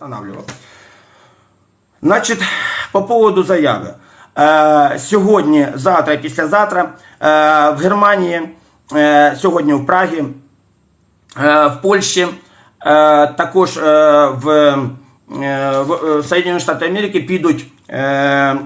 Останавливав. Значить, по поводу заяви. Е, сьогодні, завтра післязавтра е, в Германії, е, сьогодні в Прагі, в Польщі, також в, в Штати Америки підуть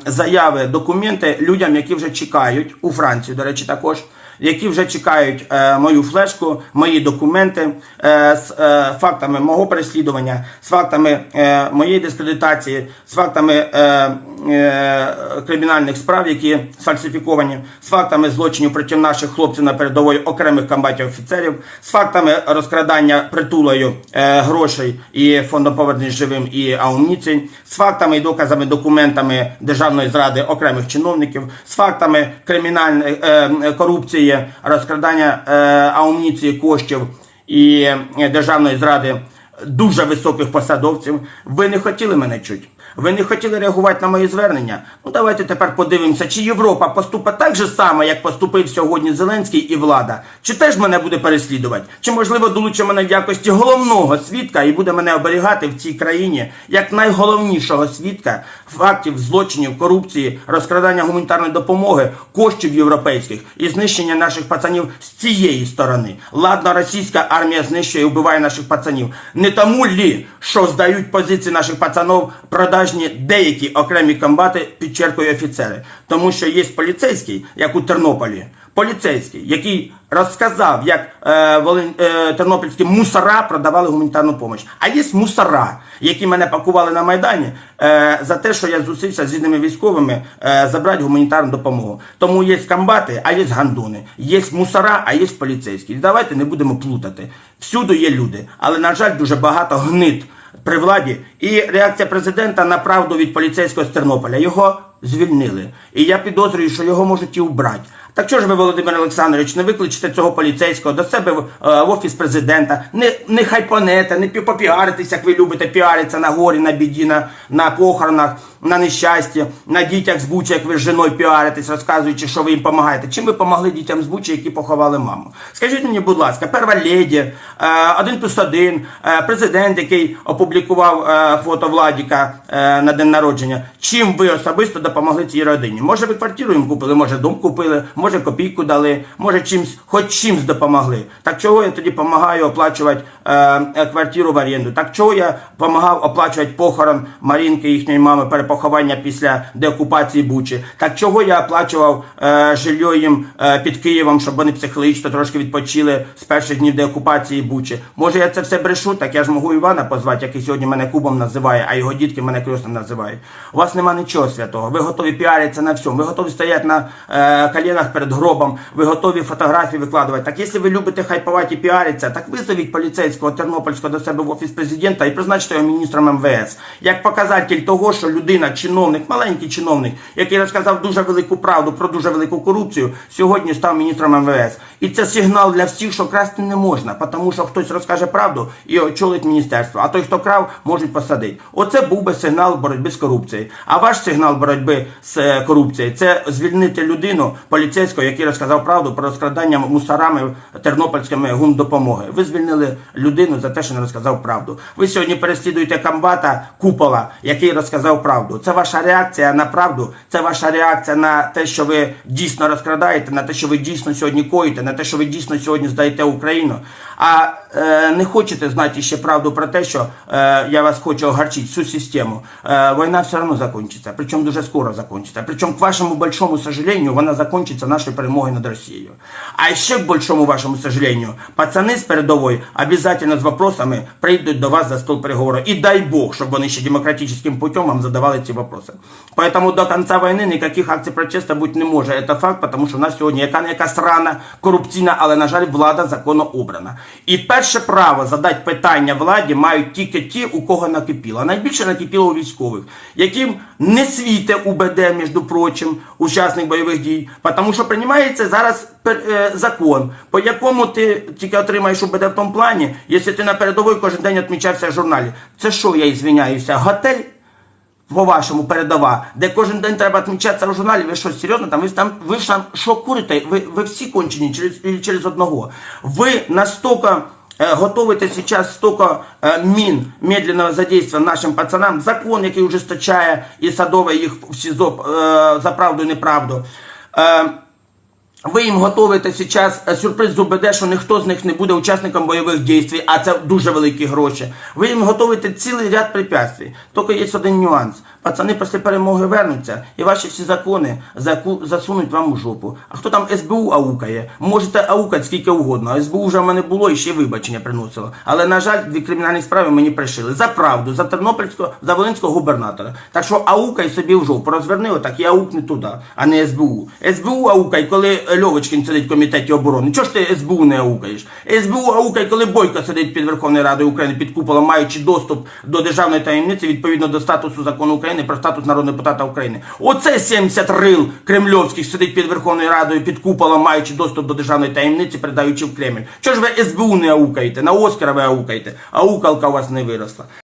заяви, документи людям, які вже чекають, у Францію, до речі, також, які вже чекають е, мою флешку, мої документи е, з е, фактами мого переслідування, з фактами е, моєї дискредитації, з фактами е, е, кримінальних справ, які сфальсифіковані, з фактами злочинів проти наших хлопців на передової окремих комбатів офіцерів, з фактами розкрадання притулою е, грошей і фондом повернення живим і амуніцій, з фактами і доказами, документами державної зради окремих чиновників, з фактами кримінальної е, корупції, розкрадання е, амуніції коштів і е, державної зради дуже високих посадовців. Ви не хотіли мене чути. Ви не хотіли реагувати на мої звернення? Ну давайте тепер подивимося, чи Європа поступить так же само, як поступив сьогодні Зеленський і влада. Чи теж мене буде переслідувати? Чи можливо долучить мене в якості головного свідка і буде мене оберігати в цій країні як найголовнішого свідка фактів злочинів, корупції, розкрадання гуманітарної допомоги, коштів європейських і знищення наших пацанів з цієї сторони? Ладно, російська армія знищує і вбиває наших пацанів. Не тому лі, що здають позиції наших пацанов пацанів продажні деякі окремі комбати, підчеркую офіцери. Тому що є поліцейський, як у Тернополі, поліцейський, який розказав, як е, Волин, е, тернопільські мусора продавали гуманітарну допомогу. А є мусора, які мене пакували на Майдані е, за те, що я зустрівся з рідними військовими е, забрати гуманітарну допомогу. Тому є комбати, а є гандони. Є мусора, а є поліцейські. Давайте не будемо плутати. Всюди є люди, але, на жаль, дуже багато гнит при владі. І реакція президента на правду від поліцейського з Тернополя. Його звільнили. І я підозрюю, що його можуть і убрати. Так чого ж ви, Володимир Олександрович, не викличете цього поліцейського до себе в, е, в офіс президента? Не, не хайпанете, не пі- попіаритесь, як ви любите піаритися на горі, на біді, на, на похоронах, на нещасті, на дітях з Бучі, як ви з жіною піаритесь, розказуючи, що ви їм допомагаєте. Чим ви допомогли дітям з Бучі, які поховали маму? Скажіть мені, будь ласка, перва леді, е, один плюс один, е, президент, який опублікував е, фото Владіка на день народження. Чим ви особисто допомогли цій родині? Може, ви квартиру їм купили, може дом купили, може копійку дали, може чимсь, хоч чимсь допомогли. Так чого я тоді допомагаю оплачувати квартиру в оренду? Так чого я допомагав оплачувати похорон Марінки, їхньої мами, перепоховання після деокупації Бучі? Так чого я оплачував е, жилье їм е, під Києвом, щоб вони психологічно трошки відпочили з перших днів деокупації Бучі? Може я це все брешу? Так я ж можу Івана позвати, який сьогодні мене кубом називає, а його дітки мене крестом називають. У вас нема нічого святого. Ви готові піаритися на всьому. Ви готові стояти на е, коленах перед гробом, ви готові фотографії викладувати. Так якщо ви любите хайпувати і піаритися, так визовіть поліцейського Тернопільського до себе в офіс президента і призначте його міністром МВС. Як показатель того, що людина, чиновник, маленький чиновник, який розказав дуже велику правду про дуже велику корупцію, сьогодні став міністром МВС. І це сигнал для всіх, що красти не можна, тому що хтось розкаже правду і очолить міністерство. А той, хто крав, можуть посадити. Оце був би сигнал боротьби з корупцією. А ваш сигнал боротьби з е, корупцією це звільнити людину поліцейського, який розказав правду про розкрадання мусорами тернопільськими гумдопомоги. Ви звільнили людину за те, що не розказав правду. Ви сьогодні переслідуєте комбата Купола, який розказав правду. Це ваша реакція на правду, це ваша реакція на те, що ви дійсно розкрадаєте, на те, що ви дійсно сьогодні коїте, на те, що ви дійсно сьогодні здаєте Україну. А е, не хочете знати ще правду про те, що е, я вас хочу огарчити всю систему. Е, війна все одно закончиться, причому дуже скоро закончиться. Причому, к вашему большому сожалению, вона закончиться нашою перемогою над Росією. А ще к большому вашому сожалению, пацани з передової обязательно з вопросами прийдуть до вас за стол переговору. І дай Бог, щоб вони ще демократичним путем вам задавали ці вопроси. Поэтому до кінця війни ніяких акцій протесту бути не може. Це факт, тому що в нас сьогодні яка не яка срана, корупційна, але, на жаль, влада законно обрана. І перше право задати питання владі мають тільки ті, у кого накипіло. Найбільше накипіло у військових, яким не світе УБД, між прочим, учасник бойових дій, тому що приймається зараз е, закон, по якому ти тільки отримаєш УБД в тому плані, якщо ти на передовій кожен день відмічався в журналі. Це що, я ізвиняюся, готель? По-вашому передова, де кожен день треба відмічатися в журналі, ви що, серйозно, там ви там, ви ж там що курите? Ви, ви всі кончені через, через одного. Ви настільки е, готовите зараз стільки е, мін медленного задействия нашим пацанам, закон, який ужесточає і садове їх в СІЗО е, за правду і неправду. Е, ви їм готуєте зараз е, сюрприз з УБД, що ніхто з них не буде учасником бойових дій, а це дуже великі гроші. Ви їм готовите цілий ряд препятствий. Тільки є один нюанс. Пацани після перемоги вернуться і ваші всі закони засунуть вам у жопу. А хто там СБУ аукає? Можете аукати скільки угодно. СБУ вже в мене було і ще вибачення приносило. Але, на жаль, дві кримінальні справи мені пришили. За правду, за Тернопільського, за Волинського губернатора. Так що аукай собі в жопу. Розверни отак і аукни туди, а не СБУ. СБУ аукай, коли Льовочкін сидить в комітеті оборони. Чого ж ти СБУ не аукаєш? СБУ аукай, коли Бойко сидить під Верховною Радою України під куполом, маючи доступ до державної таємниці відповідно до статусу закону України про статус народного депутата України. Оце 70 рил кремльовських сидить під Верховною Радою під куполом, маючи доступ до державної таємниці, передаючи в Кремль. Чого ж ви СБУ не аукаєте? На Оскара ви аукаєте. Аукалка у вас не виросла.